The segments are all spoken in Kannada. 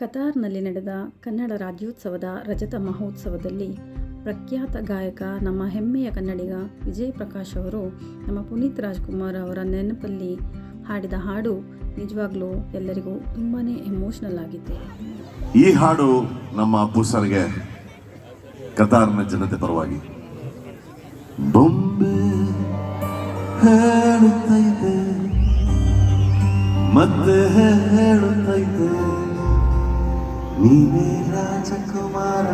ಕತಾರ್ನಲ್ಲಿ ನಡೆದ ಕನ್ನಡ ರಾಜ್ಯೋತ್ಸವದ ರಜತ ಮಹೋತ್ಸವದಲ್ಲಿ ಪ್ರಖ್ಯಾತ ಗಾಯಕ, ನಮ್ಮ ಹೆಮ್ಮೆಯ ಕನ್ನಡಿಗ ವಿಜಯ್ ಪ್ರಕಾಶ್ ಅವರು ನಮ್ಮ ಪುನೀತ್ ರಾಜ್ಕುಮಾರ್ ಅವರ ನೆನಪಲ್ಲಿ ಹಾಡಿದ ಹಾಡು ನಿಜವಾಗ್ಲೂ ಎಲ್ಲರಿಗೂ ತುಂಬಾ ಎಮೋಷನಲ್ ಆಗಿದೆ ಈ ಹಾಡು ನಮ್ಮ ಅಪ್ಪು ಸರ್ಗೆ ಕತಾರ್ನ ಜನತೆ ಪರವಾಗಿ. ಮತ್ತೆ ಹೇಳುತ್ತೈತೆ. ನೀನೇ ರಾಜಕುಮಾರ.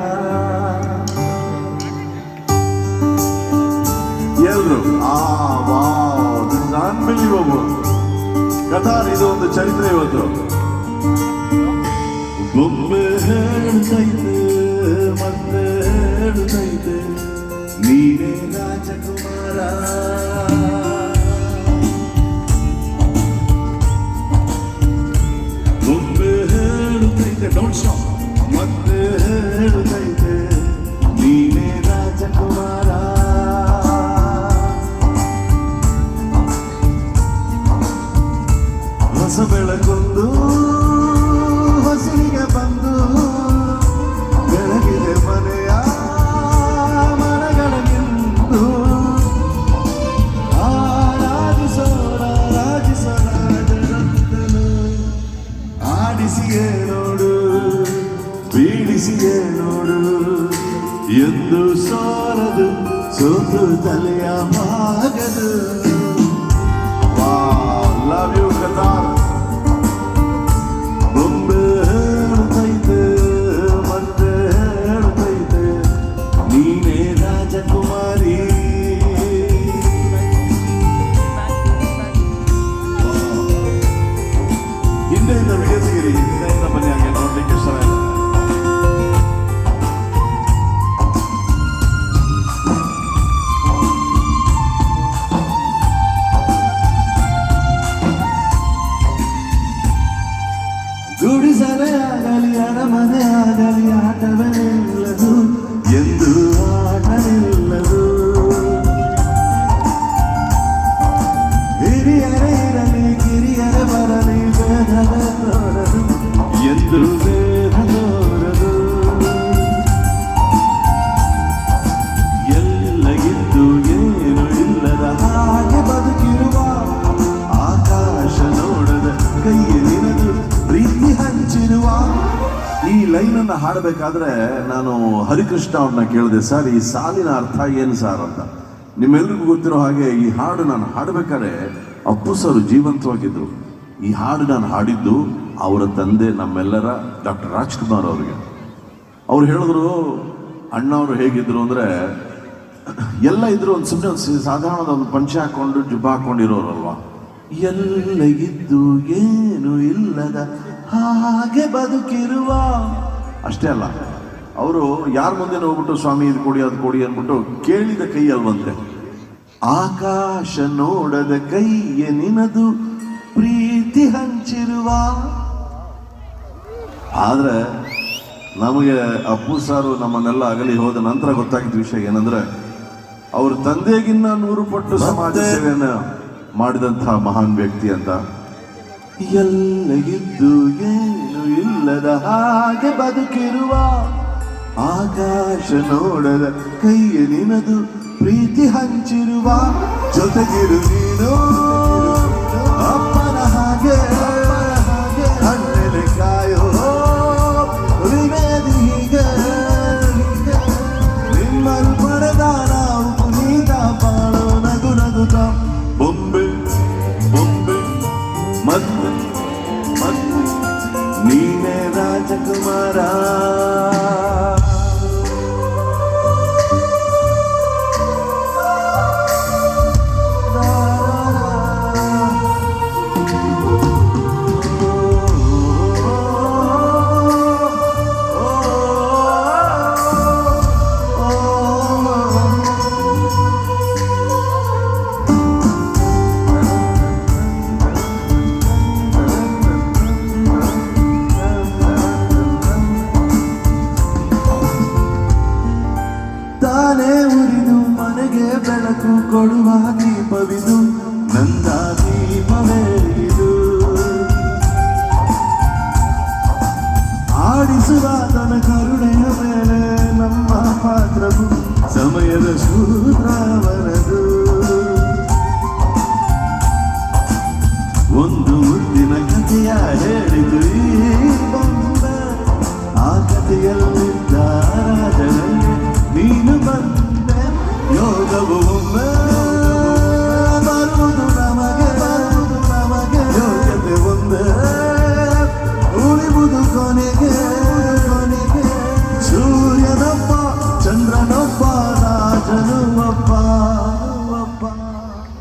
ಎಲ್ರು ಆ ವಾವ್ ಅನ್ಬಿಲಿವಬಲ್ ಕತಾರ್ ಇದು ಒಂದು ಚರಿತ್ರೆ ಇವತ್ತು. ಒಮ್ಮೆ ಹೇಳ್ತೈತೆ ಮತ್ತೆ ಹೇಳ್ತೈತೆ ನೀನೇ ರಾಜಕುಮಾರ. ಬೀಳಿಸಿಯೇ ನೋಡು ಎಂದು ಸೋರದು ಸೋತು ತಲೆಯ ಮಾಗದು ಲವ್ ಯು ಕತಾರ್ ಬೊಂಬೆ ಹೇಳ್ತೈತೆ ಮತ್ತೆ ಹೇಳ್ತೈತೆ ನೀನೇ ರಾಜಕುಮಾರಿ ಹಿಂದೆಯಿಂದ ವಿಡಿಯೋ ತೆಗೀರಿ ಲೈನ್ ಹಾಡಬೇಕಾದ್ರೆ ನಾನು ಹರಿಕೃಷ್ಣ ಅವ್ರನ್ನ ಕೇಳಿದೆ, ಸರ್, ಈ ಸಾಲಿನ ಅರ್ಥ ಏನು ಸರ್ ಅಂತ? ನಿಮ್ಮೆಲ್ರಿಗೂ ಗೊತ್ತಿರೋ ಹಾಗೆ ಈ ಹಾಡು ನಾನು ಹಾಡಬೇಕಾದ್ರೆ ಅಪ್ಪು ಸರ್ ಜೀವಂತವಾಗಿದ್ರು. ಈ ಹಾಡು ನಾನು ಹಾಡಿದ್ದು ಅವರ ತಂದೆ ನಮ್ಮೆಲ್ಲರ ಡಾಕ್ಟರ್ ರಾಜ್ಕುಮಾರ್ ಅವರಿಗೆ. ಅವ್ರು ಹೇಳಿದ್ರು ಅಣ್ಣವರು ಹೇಗಿದ್ರು ಅಂದ್ರೆ ಎಲ್ಲ ಇದ್ರು ಒಂದು ಸುಮ್ಮನೆ ಒಂದು ಸಾಧಾರಣದ ಒಂದು ಪಂಚ ಹಾಕೊಂಡು ಜುಬ್ಬ ಹಾಕೊಂಡಿರೋರಲ್ವಾ? ಎಲ್ಲ ಇದ್ದು ಏನು ಇಲ್ಲದ ಹಾಗೆ ಬದುಕಿರುವ ಅಷ್ಟೇ ಅಲ್ಲ ಅವರು ಯಾರ ಮುಂದೆ ಹೋಗ್ಬಿಟ್ಟು ಸ್ವಾಮಿ ಇದು ಕೊಡಿ ಅದು ಕೊಡಿ ಅಂದ್ಬಿಟ್ಟು ಕೇಳಿದ ಕೈ ಅಲ್ವಂತೆ. ಆಕಾಶ ನೋಡದ ಕೈಯ ನಿನದು ಪ್ರೀತಿ ಹಂಚಿರುವ. ಆದ್ರೆ ನಮಗೆ ಅಪ್ಪು ಸಾರು ನಮ್ಮನ್ನೆಲ್ಲ ಅಗಲಿ ಹೋದ ನಂತರ ಗೊತ್ತಾಗಿದ್ದ ವಿಷಯ ಏನಂದ್ರೆ ಅವ್ರ ತಂದೆಗಿನ್ನ ನೂರು ಪಟ್ಟು ಸಮಾಜ ಸೇವೆಯನ್ನು ಮಾಡಿದಂತಹ ಮಹಾನ್ ವ್ಯಕ್ತಿ ಅಂತ. ಎಲ್ಲ ಇದ್ದು ಏನು ಇಲ್ಲದ ಹಾಗೆ ಬದುಕಿರುವ ಆಕಾಶ ನೋಡದ ಕೈಯ ನಿನದು ಪ್ರೀತಿ ಹಂಚಿರುವ ಜೊತೆಗಿರು ನೀನು. ಅಪ್ಪನ ಹಾಗೆ ಕಣ್ಣೆಲೆ ಕಾಯೋ ವಿವೇದಿ ಹೀಗೆ. ಬೊಂಬೆ ಪಾತ್ರವು ಸಮಯದ ಶೂದ್ರವರದು ಒಂದು ಮುದ್ದಿನ ಕಥೆಯ ಹೇಳಿತು ಈ ಬಂದ ಆ ಕಥೆಯಲ್ಲಿದ್ದ ರಾಜನಲ್ಲಿ ನೀನು ಬಂದೆ ಯೋಗವು ಒಮ್ಮೆ ಬರುವುದು ನಮಗೆ ಬರುವುದು ನಮಗೆ ಯೋಗ್ಯತೆ ಒಂದೇ ಉಳಿವುದು ಕೊನೆಗೆ ಕೊನೆಗೆ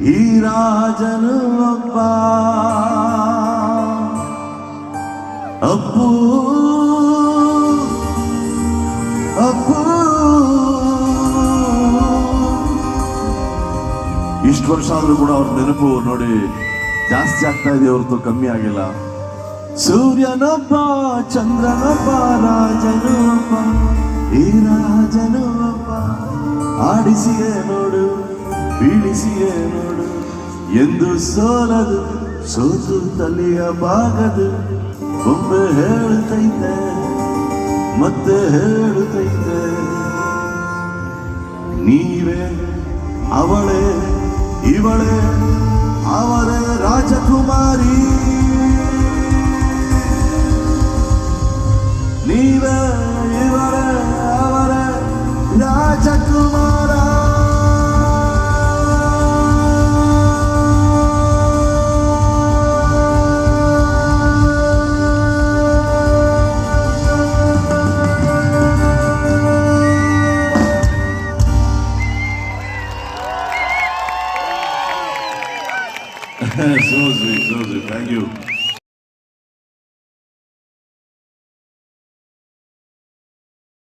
ಈ ರಾಜನು ಅಪ್ಪ. ಅಪ್ಪು. ಅಪ್ಪು. ಇಷ್ಟು ವರ್ಷ ಆದರೂ ಕೂಡ ಅವ್ರ ನೆನಪು ನೋಡಿ ಜಾಸ್ತಿ ಆಗ್ತಾ ಇದೆ, ಹೊರತು ಕಮ್ಮಿ ಆಗಿಲ್ಲ. ಸೂರ್ಯನೊಬ್ಬ ಚಂದ್ರನೊಬ್ಬ ಅಪ್ಪ ಈ ರಾಜನು ಅಪ್ಪ ಆಡಿಸಿಯೇ ನೋಡು. ಬೀಳಿಸಿಯೇ ನೋಡು. ಎಂದು ಸೋಲದು, ಸೋತು ತಲೆಯ ಬಾಗದು ಒಮ್ಮೆ ಹೇಳುತ್ತೈತೆ, ಮತ್ತೆ ಹೇಳುತ್ತೈತೆ. ನೀವೇ ಅವಳೇ, ಇವಳೇ ಅವರೇ ರಾಜಕುಮಾರಿ. ನೀವೇ ಇವರೇ ಅವರೇ ರಾಜಕುಮಾರಿ. 해서